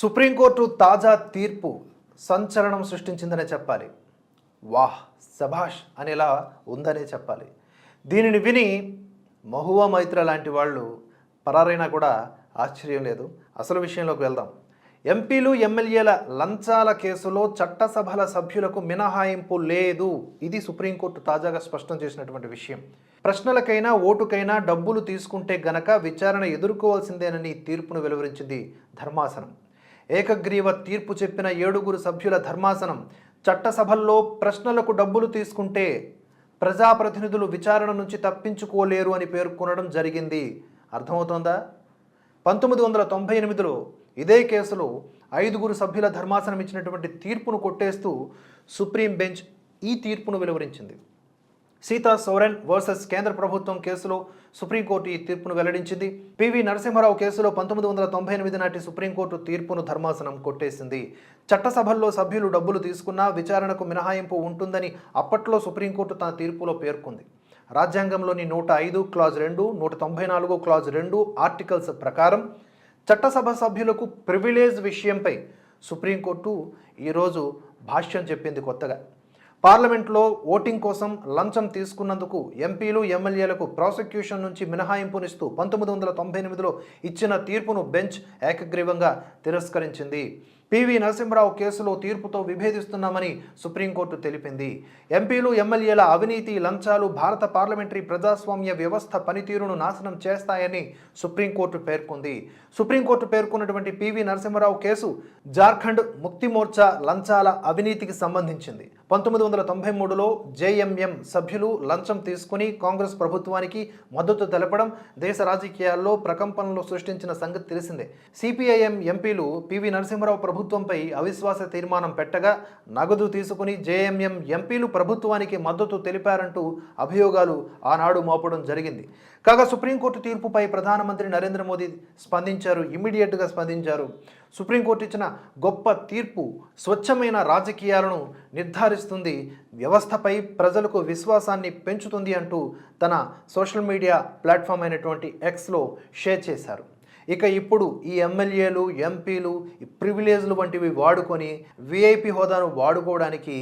Supreme court తాజా తీర్పు సంచలనం సృష్టించిందనే చెప్పాలి. వాహ్ సభాష్ అనేలా ఉందనే చెప్పాలి. దీనిని విని మహువా మైత్ర లాంటి వాళ్ళు పరారైనా కూడా ఆశ్చర్యం లేదు. అసలు విషయంలోకి వెళ్దాం. ఎంపీలు ఎమ్మెల్యేల లంచాల కేసులో చట్టసభల సభ్యులకు మినహాయింపు లేదు. ఇది సుప్రీంకోర్టు తాజాగా స్పష్టం చేసినటువంటి విషయం. ప్రశ్నలకైనా ఓటుకైనా డబ్బులు తీసుకుంటే గనక విచారణ ఎదుర్కోవాల్సిందేనని తీర్పును వెలువరించింది ధర్మాసనం. ఏకగ్రీవ తీర్పు చెప్పిన ఏడుగురు సభ్యుల ధర్మాసనం చట్టసభల్లో ప్రశ్నలకు డబ్బులు తీసుకుంటే ప్రజాప్రతినిధులు విచారణ నుంచి తప్పించుకోలేరు అని పేర్కొనడం జరిగింది. అర్థమవుతోందా? పంతొమ్మిది వందల తొంభై ఎనిమిదిలో ఇదే కేసులో ఐదుగురు సభ్యుల ధర్మాసనం ఇచ్చినటువంటి తీర్పును కొట్టేస్తూ సుప్రీం బెంచ్ ఈ తీర్పును వెలువరించింది. సీతా సోరెన్ వర్సెస్ కేంద్ర ప్రభుత్వం కేసులో సుప్రీంకోర్టు ఈ తీర్పును వెల్లడించింది. పివి నరసింహారావు కేసులో పంతొమ్మిది వందల తొంభై ఎనిమిది నాటి సుప్రీంకోర్టు తీర్పును ధర్మాసనం కొట్టేసింది. చట్టసభల్లో సభ్యులు డబ్బులు తీసుకున్నా విచారణకు మినహాయింపు ఉంటుందని అప్పట్లో సుప్రీంకోర్టు తన తీర్పులో పేర్కొంది. రాజ్యాంగంలోని నూట ఐదు క్లాజ్ రెండు నూట తొంభై నాలుగు క్లాజ్ రెండు ఆర్టికల్స్ ప్రకారం చట్టసభ సభ్యులకు ప్రివిలేజ్ విషయంపై సుప్రీంకోర్టు ఈరోజు భాష్యం చెప్పింది కొత్తగా. పార్లమెంట్లో ఓటింగ్ కోసం లంచం తీసుకున్నందుకు ఎంపీలు ఎమ్మెల్యేలకు ప్రాసిక్యూషన్ నుంచి మినహాయింపునిస్తూ పంతొమ్మిది వందల తొంభై ఎనిమిదిలో ఇచ్చిన తీర్పును బెంచ్ ఏకగ్రీవంగా తిరస్కరించింది. పివి నరసింహరావు కేసులో తీర్పుతో విభేదిస్తున్నామని సుప్రీంకోర్టు తెలిపింది. ఎంపీలు ఎమ్మెల్యేల అవినీతి లంచాలు భారత పార్లమెంటరీ ప్రజాస్వామ్య వ్యవస్థ పనితీరును నాశనం చేస్తాయని సుప్రీంకోర్టు పేర్కొంది. సుప్రీంకోర్టు పేర్కొన్నటువంటి పివి నరసింహరావు కేసు జార్ఖండ్ ముక్తి మోర్చా లంచాల అవినీతికి సంబంధించింది. పంతొమ్మిది వందల తొంభై మూడులో జేఎంఎం సభ్యులు లంచం తీసుకుని కాంగ్రెస్ ప్రభుత్వానికి మద్దతు తెలపడం దేశ రాజకీయాల్లో ప్రకంపనలు సృష్టించిన సంగతి తెలిసిందే. సిపిఐఎం ఎంపీలు పివి నరసింహరావు ప్రభుత్వంపై అవిశ్వాస తీర్మానం పెట్టగా నగదు తీసుకుని జేఎంఎం ఎంపీలు ప్రభుత్వానికి మద్దతు తెలిపారంటూ అభియోగాలు ఆనాడు మోపడం జరిగింది. కాగా సుప్రీంకోర్టు తీర్పుపై ప్రధానమంత్రి నరేంద్ర మోదీ స్పందించారు. ఇమ్మీడియట్గా స్పందించారు. సుప్రీంకోర్టు ఇచ్చిన గొప్ప తీర్పు స్వచ్ఛమైన రాజకీయాలను నిర్ధారిస్తుంది. వ్యవస్థపై ప్రజలకు విశ్వాసాన్ని పెంచుతుంది అంటూ తన సోషల్ మీడియా ప్లాట్ఫామ్ అయినటువంటి ఎక్స్లో షేర్ చేశారు. ఇక ఇప్పుడు ఈ ఎమ్మెల్యేలు ఎంపీలు ప్రివిలేజ్లు వంటివి వాడుకొని విఐపి హోదాను వాడుకోవడానికి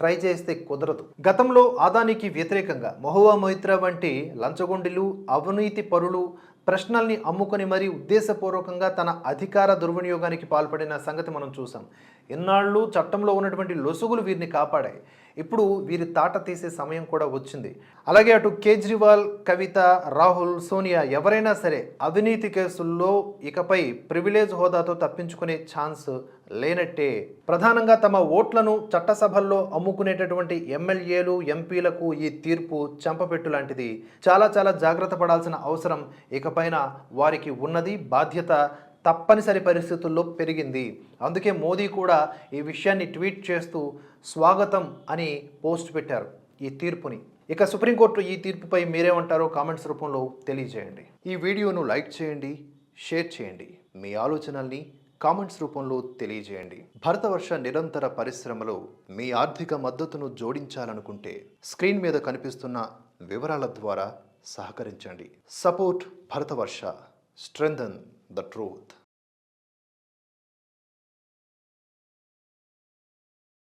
ట్రై చేస్తే కుదరదు. గతంలో ఆదానికి వ్యతిరేకంగా మహువా మొయిత్రా వంటి లంచగొండిలు అవినీతి పరులు ప్రశ్నల్ని అమ్ముకొని మరీ ఉద్దేశపూర్వకంగా తన అధికార దుర్వినియోగానికి పాల్పడిన సంగతి మనం చూసాం. ఇన్నాళ్ళు చట్టంలో ఉన్నటువంటి లొసుగులు వీరిని కాపాడాయి. ఇప్పుడు వీరి తాట తీసే సమయం కూడా వచ్చింది. అలాగే అటు కేజ్రీవాల్ కవిత రాహుల్ సోనియా ఎవరైనా సరే అవినీతి కేసుల్లో ఇకపై ప్రివిలేజ్ హోదాతో తప్పించుకునే ఛాన్స్ లేనట్టే. ప్రధానంగా తమ ఓట్లను చట్టసభల్లో అమ్ముకునేటటువంటి ఎమ్మెల్యేలు ఎంపీలకు ఈ తీర్పు చంపపెట్టు లాంటిది చాలా చాలా జాగ్రత్త పడాల్సిన అవసరం ఇకపైన వారికి ఉన్నది. బాధ్యత తప్పనిసరి పరిస్థితుల్లో పెరిగింది. అందుకే మోదీ కూడా ఈ విషయాన్ని ట్వీట్ చేస్తూ స్వాగతం అని పోస్ట్ పెట్టారు ఈ తీర్పుని. ఇక సుప్రీంకోర్టు ఈ తీర్పుపై మీరేమంటారో కామెంట్స్ రూపంలో తెలియజేయండి. ఈ వీడియోను లైక్ చేయండి షేర్ చేయండి. మీ ఆలోచనల్ని కామెంట్స్ రూపంలో తెలియజేయండి. భరతవర్ష నిరంతర పరిశ్రమలో మీ ఆర్థిక మద్దతును జోడించాలనుకుంటే స్క్రీన్ మీద కనిపిస్తున్న వివరాల ద్వారా సహకరించండి. Support Bharatavarsha strengthen the truth.